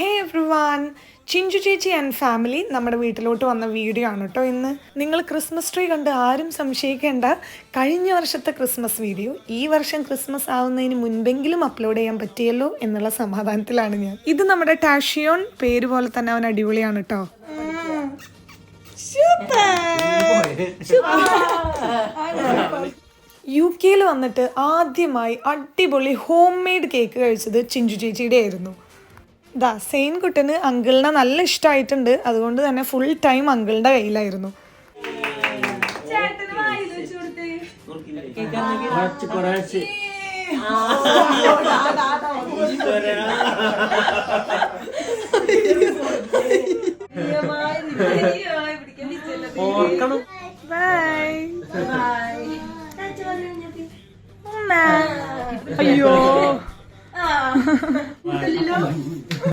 ഹേ everyone Chinchu ചേച്ചി and family നമ്മുടെ വീട്ടിലോട്ട് വന്ന വീഡിയോ ആണ് കേട്ടോ ഇന്ന്. നിങ്ങൾ ക്രിസ്മസ് ട്രീ കണ്ട് ആരും സംശയിക്കേണ്ട കഴിഞ്ഞ വർഷത്തെ ക്രിസ്മസ് വീഡിയോ ഈ വർഷം ക്രിസ്മസ് ആവുന്നതിന് മുൻപെങ്കിലും അപ്ലോഡ് ചെയ്യാൻ പറ്റിയല്ലോ എന്നുള്ള സമാധാനത്തിലാണ് ഞാൻ. ഇത് നമ്മുടെ ടാഷിയോൺ പേര് പോലെ തന്നെ അവൻ അടിപൊളിയാണ് കേട്ടോ യു കെയിൽ വന്നിട്ട് ആദ്യമായി അടിപൊളി ഹോം മെയ്ഡ് കേക്ക് കഴിച്ചത് ചിഞ്ചു ചേച്ചിയുടെ ആയിരുന്നു. ദാ സെയിൻ കുട്ടന് അങ്കിളിനെ നല്ല ഇഷ്ടമായിട്ടുണ്ട് അതുകൊണ്ട് തന്നെ ഫുൾ ടൈം അങ്കിളിന്റെ കയ്യിലായിരുന്നു അയ്യോ Kalilo?